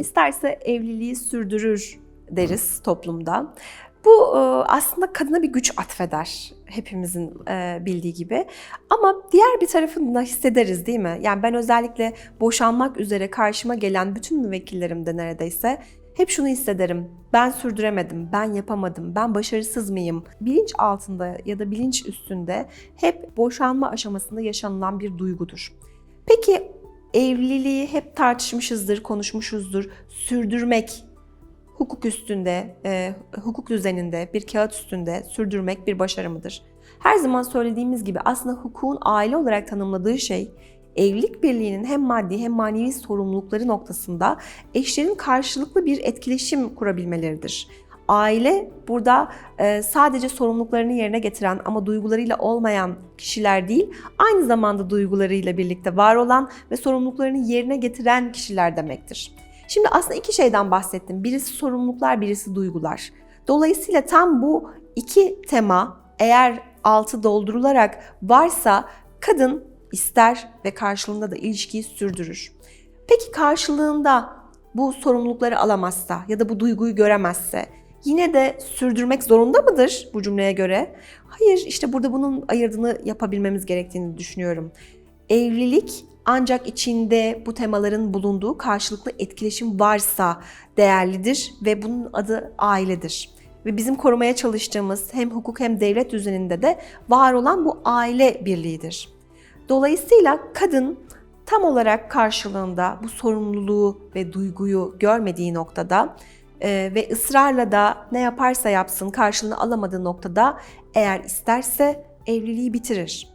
isterse evliliği sürdürür deriz toplumda. Bu e, aslında kadına bir güç atfeder hepimizin e, bildiği gibi. Ama diğer bir tarafını da hissederiz değil mi? Yani ben özellikle boşanmak üzere karşıma gelen bütün müvekkillerimde neredeyse hep şunu hissederim. Ben sürdüremedim, ben yapamadım, ben başarısız mıyım? Bilinç altında ya da bilinç üstünde hep boşanma aşamasında yaşanılan bir duygudur. Peki evliliği hep tartışmışızdır, konuşmuşuzdur. Sürdürmek hukuk üstünde, e, hukuk düzeninde, bir kağıt üstünde sürdürmek bir başarı mıdır? Her zaman söylediğimiz gibi aslında hukukun aile olarak tanımladığı şey evlilik birliğinin hem maddi hem manevi sorumlulukları noktasında eşlerin karşılıklı bir etkileşim kurabilmeleridir. Aile burada e, sadece sorumluluklarını yerine getiren ama duygularıyla olmayan kişiler değil, aynı zamanda duygularıyla birlikte var olan ve sorumluluklarını yerine getiren kişiler demektir. Şimdi aslında iki şeyden bahsettim. Birisi sorumluluklar, birisi duygular. Dolayısıyla tam bu iki tema eğer altı doldurularak varsa kadın ister ve karşılığında da ilişkiyi sürdürür. Peki karşılığında bu sorumlulukları alamazsa ya da bu duyguyu göremezse yine de sürdürmek zorunda mıdır bu cümleye göre? Hayır, işte burada bunun ayırdığını yapabilmemiz gerektiğini düşünüyorum. Evlilik ancak içinde bu temaların bulunduğu karşılıklı etkileşim varsa değerlidir ve bunun adı ailedir. Ve bizim korumaya çalıştığımız hem hukuk hem devlet düzeninde de var olan bu aile birliğidir. Dolayısıyla kadın tam olarak karşılığında bu sorumluluğu ve duyguyu görmediği noktada e, ve ısrarla da ne yaparsa yapsın karşılığını alamadığı noktada eğer isterse evliliği bitirir.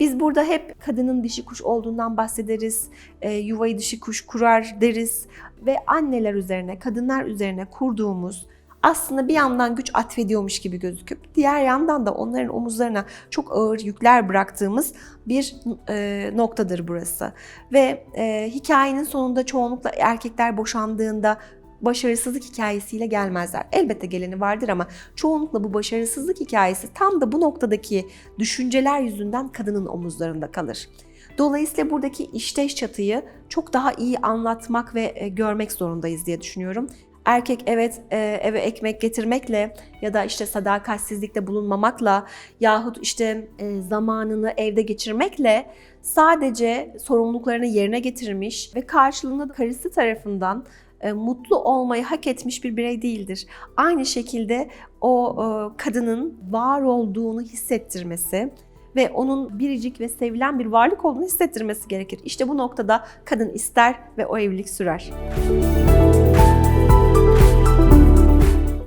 Biz burada hep kadının dişi kuş olduğundan bahsederiz, e, yuvayı dişi kuş kurar deriz ve anneler üzerine, kadınlar üzerine kurduğumuz aslında bir yandan güç atfediyormuş gibi gözüküp diğer yandan da onların omuzlarına çok ağır yükler bıraktığımız bir e, noktadır burası. Ve e, hikayenin sonunda çoğunlukla erkekler boşandığında başarısızlık hikayesiyle gelmezler. Elbette geleni vardır ama çoğunlukla bu başarısızlık hikayesi tam da bu noktadaki düşünceler yüzünden kadının omuzlarında kalır. Dolayısıyla buradaki işteş çatıyı çok daha iyi anlatmak ve e, görmek zorundayız diye düşünüyorum. Erkek evet e, eve ekmek getirmekle ya da işte sadakatsizlikte bulunmamakla yahut işte e, zamanını evde geçirmekle sadece sorumluluklarını yerine getirmiş ve karşılığında karısı tarafından mutlu olmayı hak etmiş bir birey değildir. Aynı şekilde o e, kadının var olduğunu hissettirmesi ve onun biricik ve sevilen bir varlık olduğunu hissettirmesi gerekir. İşte bu noktada kadın ister ve o evlilik sürer.